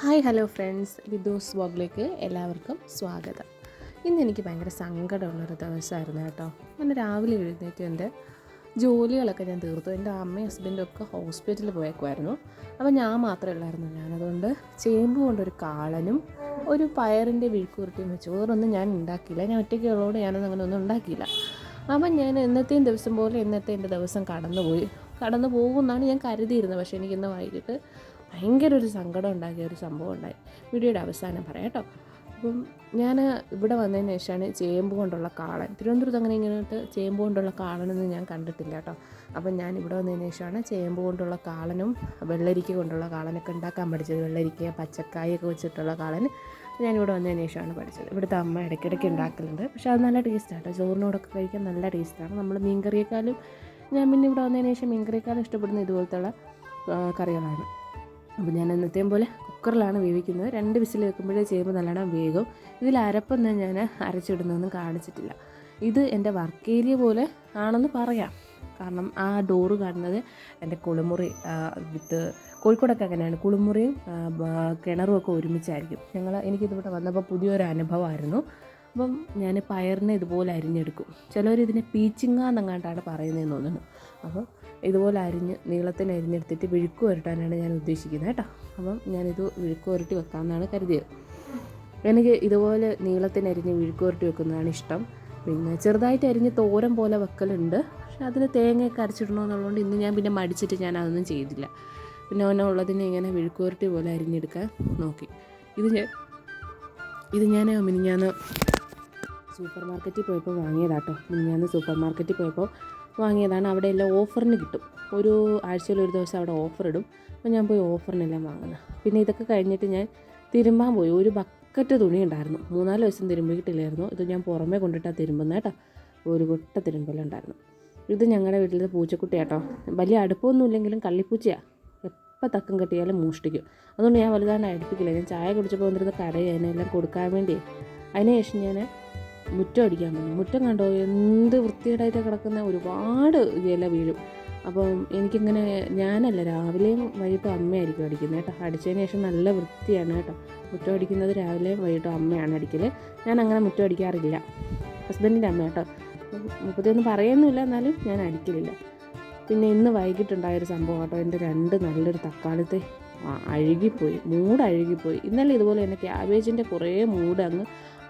Hi hello friends. വിദൂസ് വ്ളോഗിലേക്ക് എല്ലാവർക്കും സ്വാഗതം. ഇന്ന് എനിക്ക് ഭയങ്കര സങ്കടമുള്ളൊരു ദിവസമായിരുന്നു കേട്ടോ. ഞാൻ രാവിലെ എഴുന്നേറ്റ് എന്റെ ജോലികളൊക്കെ ഞാൻ തീർത്തു. എന്റെ അമ്മയും ഹസ്ബൻഡും ഒക്കെ ഹോസ്പിറ്റലിൽ പോയേക്കുമായിരുന്നു അപ്പോൾ ഞാൻ മാത്രമേ ഉള്ളായിരുന്നു. ഞാനതുകൊണ്ട് ചേമ്പ് കൊണ്ടൊരു കാളനും ഒരു പയറിന്റെ വിഴുക്കുരുട്ടിയും വെച്ചു വേറൊന്നും ഞാൻ ഉണ്ടാക്കിയില്ല. ഞാൻ ഒറ്റയ്ക്ക് ഉള്ളതുകൊണ്ട് ഞാനൊന്നും അങ്ങനെ ഒന്നും ഉണ്ടാക്കിയില്ല. അപ്പം ഞാൻ ഇന്നത്തെയും ദിവസം പോലെ ഇന്നത്തെ എന്റെ ദിവസം കടന്നുപോയി. കടന്നു പോകുമെന്നാണ് ഞാൻ കരുതിയിരുന്നത്. പക്ഷേ എനിക്കിന്ന് വൈകിട്ട് ഭയങ്കര ഒരു സങ്കടം ഉണ്ടാക്കിയ ഒരു സംഭവം ഉണ്ടായി. വീഡിയോയുടെ അവസാനം പറയാം കേട്ടോ. അപ്പം ഞാൻ ഇവിടെ വന്നതിന് ശേഷമാണ് ചേമ്പ് കൊണ്ടുള്ള കാളൻ. തിരുവനന്തപുരത്ത് അങ്ങനെ ഇങ്ങോട്ട് ചേമ്പ് കൊണ്ടുള്ള കാളനൊന്നും ഞാൻ കണ്ടിട്ടില്ല കേട്ടോ. അപ്പം ഞാൻ ഇവിടെ വന്നതിന് ശേഷമാണ് ചേമ്പ് കൊണ്ടുള്ള കാളനും വെള്ളരിക്ക കൊണ്ടുള്ള കാളനൊക്കെ ഉണ്ടാക്കാൻ പഠിച്ചത്. വെള്ളരിക്ക പച്ചക്കായൊക്കെ വെച്ചിട്ടുള്ള കാളൻ ഞാനിവിടെ വന്നതിന് ശേഷമാണ് പഠിച്ചത്. ഇവിടുത്തെ അമ്മ ഇടയ്ക്കിടയ്ക്ക് ഉണ്ടാക്കലുണ്ട്. പക്ഷേ അത് നല്ല ടേസ്റ്റാണ് ചോറിനോടൊക്കെ കഴിക്കാൻ നല്ല ടേസ്റ്റാണ് നമ്മൾ മീൻ മീൻകറിയേക്കാളും ഞാൻ പിന്നെ ഇവിടെ വന്നതിന് ശേഷം മീൻകറിയേക്കാളും ഇഷ്ടപ്പെടുന്ന ഇതുപോലത്തുള്ള ആ, കറികളാണ്. അപ്പോൾ ഞാൻ എന്നത്തെയും പോലെ കുക്കറിലാണ് വേവിക്കുന്നത്. രണ്ട് വിസിൽ വെക്കുമ്പോഴേ ചെയ്യുമ്പോൾ നല്ലോണം വേഗം ഇതിൽ അരപ്പൊന്നും ഞാൻ അരച്ചിടുന്നൊന്നും കാണിച്ചിട്ടില്ല. ഇത് എന്റെ വർക്ക് ഏരിയ പോലെ ആണെന്ന് പറയാം. കാരണം ആ ഡോറ് കാണുന്നത് എന്റെ കുളിമുറി വിത്ത് കോഴിക്കോടൊക്കെ അങ്ങനെയാണ്. കുളിമുറിയും കിണറും ഒക്കെ ഒരുമിച്ചായിരിക്കും. ഞങ്ങൾ എനിക്കിതിവിടെ വന്നപ്പോൾ പുതിയൊരു അനുഭവമായിരുന്നു. അപ്പം ഞാൻ പയറിനെ ഇതുപോലെ അരിഞ്ഞെടുക്കും. ചിലവർ ഇതിനെ പീച്ചിങ്ങ എന്നങ്ങാണ്ടാണ് പറയുന്നതെന്ന് തോന്നുന്നു. അപ്പോൾ ഇതുപോലെ അരിഞ്ഞ് നീളത്തിന് അരിഞ്ഞെടുത്തിട്ട് വിഴുക്ക് വരട്ടാനാണ് ഞാൻ ഉദ്ദേശിക്കുന്നത് കേട്ടോ. അപ്പം ഞാനിത് വിഴുക്ക് വരട്ടി വെക്കാമെന്നാണ് കരുതിയത്. എനിക്ക് ഇതുപോലെ നീളത്തിന് അരിഞ്ഞ് വിഴുക്ക് വരട്ടി വെക്കുന്നതാണ് ഇഷ്ടം. പിന്നെ ചെറുതായിട്ട് അരിഞ്ഞ് തോരൻ പോലെ വെക്കലുണ്ട്. പക്ഷെ അതിന് തേങ്ങയൊക്കെ അരച്ചിടണമെന്നുള്ളതുകൊണ്ട് ഇന്ന് ഞാൻ പിന്നെ മടിച്ചിട്ട് ഞാൻ അതൊന്നും ചെയ്തില്ല. പിന്നെ ഓന ഉള്ളതിനെ ഇങ്ങനെ വിഴുക്ക് വരട്ടി പോലെ അരിഞ്ഞെടുക്കാൻ നോക്കി. ഇത് ഞാൻ ഇത് ഞാൻ മിനിഞ്ഞാന്ന് സൂപ്പർ മാർക്കറ്റിൽ പോയപ്പോൾ വാങ്ങിയതാട്ടോ. മിനിഞ്ഞാന്ന് സൂപ്പർ മാർക്കറ്റിൽ പോയപ്പോൾ വാങ്ങിയതാണ്. അവിടെ എല്ലാം ഓഫറിന് കിട്ടും. ഒരു ആഴ്ചയിൽ ഒരു ദിവസം അവിടെ ഓഫർ ഇടും. അപ്പോൾ ഞാൻ പോയി ഓഫറിനെല്ലാം വാങ്ങുന്നത് പിന്നെ ഇതൊക്കെ കഴിഞ്ഞിട്ട് ഞാൻ തിരുമ്പാൻ പോയി. ഒരു ബക്കറ്റ് തുണി ഉണ്ടായിരുന്നു. മൂന്നാൽ ദിവസം തിരുമ്പിയിട്ടില്ലായിരുന്നു ഇത് ഞാൻ പുറമേ കൊണ്ടിട്ടാണ് തിരുമ്പുന്നത് കേട്ടോ. ഒരു കൊട്ട തിരുമ്പലുണ്ടായിരുന്നു ഇത് ഞങ്ങളുടെ വീട്ടിലത്തെ പൂച്ചക്കുട്ടിയാട്ടോ. വലിയ അടുപ്പമൊന്നും ഇല്ലെങ്കിലും കള്ളിപ്പൂച്ചയാണ് എപ്പോൾ തക്കം കെട്ടിയാലും മോഷ്ടിക്കും. അതുകൊണ്ട് ഞാൻ വലുതാണ് അടുപ്പിക്കില്ല. ഞാൻ ചായ കുടിച്ചപ്പോൾ വന്നിരുന്ന കടയിൽ അതിനെല്ലാം കൊടുക്കാൻ വേണ്ടി അതിനുശേഷം ഞാൻ മുറ്റം അടിക്കാൻ വന്നു മുറ്റം കണ്ടോ എന്ത് വൃത്തികേടായിട്ട് കിടക്കുന്ന? ഒരുപാട് ഇല വീഴും. അപ്പം എനിക്കിങ്ങനെ ഞാനല്ല രാവിലെയും വൈകിട്ടും അമ്മയായിരിക്കും അടിക്കുന്നത് കേട്ടോ. അടിച്ചതിന് ശേഷം നല്ല വൃത്തിയാണ് കേട്ടോ. മുറ്റം അടിക്കുന്നത് രാവിലെയും വൈകിട്ടും അമ്മയാണ് അടിക്കൽ ഞാൻ അങ്ങനെ മുറ്റം അടിക്കാറില്ല. ഹസ്ബൻഡിന്റെ അമ്മ കേട്ടോ. മുപ്പത്തിയൊന്നും പറയുന്നില്ല എന്നാലും ഞാൻ അടിക്കലില്ല. പിന്നെ ഇന്ന് വൈകിട്ടുണ്ടായൊരു സംഭവം കേട്ടോ. എന്റെ രണ്ട് നല്ലൊരു തക്കാളത്തെ അഴുകിപ്പോയി. മൂട് അഴുകിപ്പോയി ഇന്നലെ ഇതുപോലെ തന്നെ ക്യാബേജിന്റെ കുറേ മൂട് അങ്ങ്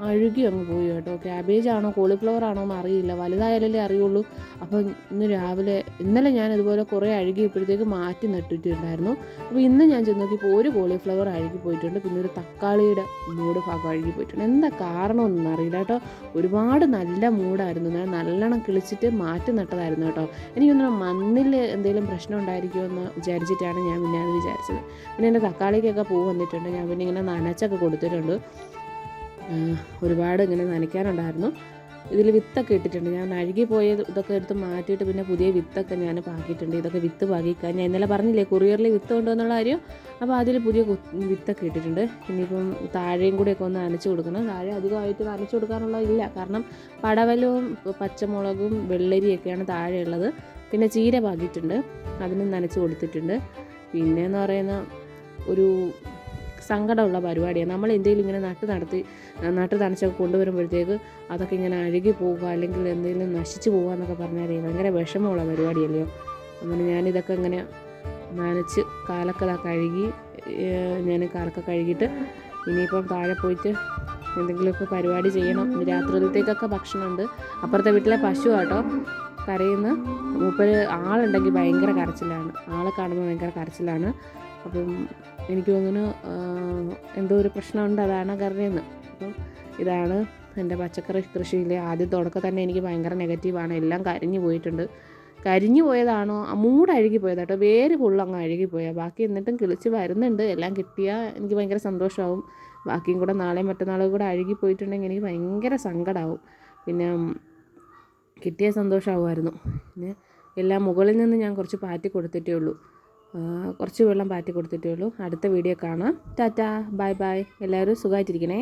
അഴുകി അങ്ങ് പോയി കേട്ടോ. ക്യാബേജ് ആണോ കോളിഫ്ലവർ ആണോ എന്ന് അറിയില്ല. വലുതായാലല്ലേ അറിയുള്ളൂ. അപ്പോൾ ഇന്ന് രാവിലെ ഇന്നലെ ഞാൻ ഇതുപോലെ കുറേ അഴുകിയപ്പോഴത്തേക്ക് മാറ്റി നട്ടിട്ടുണ്ടായിരുന്നു. അപ്പോൾ ഇന്ന് ഞാൻ ചെന്ന് നോക്കിയപ്പോൾ ഒരു കോളിഫ്ലവർ അഴുകി പോയിട്ടുണ്ട്. പിന്നെ ഒരു തക്കാളിയുടെ മൂട് ഭാഗം അഴുകി പോയിട്ടുണ്ട്. എന്താ കാരണമൊന്നും അറിയില്ല കേട്ടോ. ഒരുപാട് നല്ല മൂടായിരുന്നു. ഞാൻ നല്ലോണം കിളിച്ചിട്ട് മാറ്റി നട്ടതായിരുന്നു കേട്ടോ. എനിക്കൊന്നും മണ്ണിൽ എന്തെങ്കിലും പ്രശ്നം ഉണ്ടായിരിക്കുമോ എന്ന് വിചാരിച്ചിട്ടാണ് ഞാൻ പിന്നെ അത് വിചാരിച്ചത്. പിന്നെ എന്റെ തക്കാളിക്കൊക്കെ പൂ വന്നിട്ടുണ്ട്. ഞാൻ പിന്നെ ഇങ്ങനെ നനച്ചൊക്കെ കൊടുത്തിട്ടുണ്ട്. ഒരുപാട് ഇങ്ങനെ നനയ്ക്കാനുണ്ടായിരുന്നു. ഇതിൽ വിത്തൊക്കെ ഇട്ടിട്ടുണ്ട്. ഞാൻ അഴുകി പോയത് ഇതൊക്കെ എടുത്ത് മാറ്റിയിട്ട് പിന്നെ പുതിയ വിത്തൊക്കെ ഞാൻ പാക്കിയിട്ടുണ്ട്. ഇതൊക്കെ വിത്ത് പാകിക്കാൻ. ഞാൻ ഇന്നലെ പറഞ്ഞില്ലേ കൊറിയറിൽ വിത്ത് കൊണ്ടുവന്നുള്ള കാര്യം? അപ്പോൾ അതിൽ പുതിയ വിത്തൊക്കെ ഇട്ടിട്ടുണ്ട്. ഇനിയിപ്പം താഴെയും കൂടെയൊക്കെ ഒന്ന് നനച്ച് കൊടുക്കണം. താഴെ അധികമായിട്ട് നനച്ച് കൊടുക്കാനുള്ള ഇല്ല. കാരണം പടവലവും പച്ചമുളകും വെള്ളരിയൊക്കെയാണ് താഴെയുള്ളത്. പിന്നെ ചീര പാകിയിട്ടുണ്ട്. അതിനും നനച്ചു കൊടുത്തിട്ടുണ്ട്. പിന്നെ എന്ന് പറയുന്ന ഒരു സങ്കടമുള്ള പരിപാടിയാണ് നമ്മൾ എന്തെങ്കിലും ഇങ്ങനെ നട്ട് നടത്തി നട്ട് നനച്ചൊക്കെ കൊണ്ടുവരുമ്പോഴത്തേക്ക് അതൊക്കെ ഇങ്ങനെ അഴുകി പോവുക അല്ലെങ്കിൽ എന്തെങ്കിലും നശിച്ചു പോവുക എന്നൊക്കെ പറഞ്ഞാൽ ഭയങ്കര വിഷമമുള്ള പരിപാടിയല്ലയോ? അങ്ങനെ ഞാനിതൊക്കെ ഇങ്ങനെ നനച്ച് കാലൊക്കെ കഴുകി ഞാൻ കാലൊക്കെ കഴുകിയിട്ട് ഇനിയിപ്പം താഴെ പോയിട്ട് എന്തെങ്കിലുമൊക്കെ പരിപാടി ചെയ്യണം. രാത്രിയിലത്തേക്കൊക്കെ ഭക്ഷണമുണ്ട്. അപ്പുറത്തെ വീട്ടിലെ പശു കേട്ടോ കരയുന്ന മൂപ്പര് ആളുണ്ടെങ്കിൽ ഭയങ്കര കരച്ചിലാണ്. ആളെ കാണുമ്പോൾ ഭയങ്കര കരച്ചിലാണ്. അപ്പം എനിക്ക് തോന്നുന്നു എന്തോ ഒരു പ്രശ്നമുണ്ട് അതാണ് കറിയെന്ന് അപ്പം ഇതാണ് എന്റെ പച്ചക്കറി കൃഷിയിലെ ആദ്യ തുടക്കം തന്നെ എനിക്ക് ഭയങ്കര നെഗറ്റീവാണ് എല്ലാം കരിഞ്ഞു പോയിട്ടുണ്ട്. കരിഞ്ഞു പോയതാണോ? മൂട് അഴുകി പോയതാട്ടോ വേര് ഫുള്ള് അങ്ങ് അഴുകി പോയാൽ ബാക്കി എന്നിട്ടും കിളിച്ച് വരുന്നുണ്ട്. എല്ലാം കിട്ടിയാൽ എനിക്ക് ഭയങ്കര സന്തോഷമാവും. ബാക്കിയും കൂടെ നാളെയും മറ്റന്നാളും കൂടെ അഴുകി പോയിട്ടുണ്ടെങ്കിൽ എനിക്ക് ഭയങ്കര സങ്കടമാവും പിന്നെ കിട്ടിയ സന്തോഷമാവുമായിരുന്നു. പിന്നെ എല്ലാം മുകളിൽ നിന്ന് ഞാൻ കുറച്ച് പാറ്റി കൊടുത്തിട്ടേ ഉള്ളൂ. കുറച്ച് വെള്ളം പാറ്റി കൊടുത്തിട്ടേ ഉള്ളൂ. അടുത്ത വീഡിയോ കാണാം. Tata bye bye. എല്ലാവരും സുഖമായിട്ടിരിക്കണേ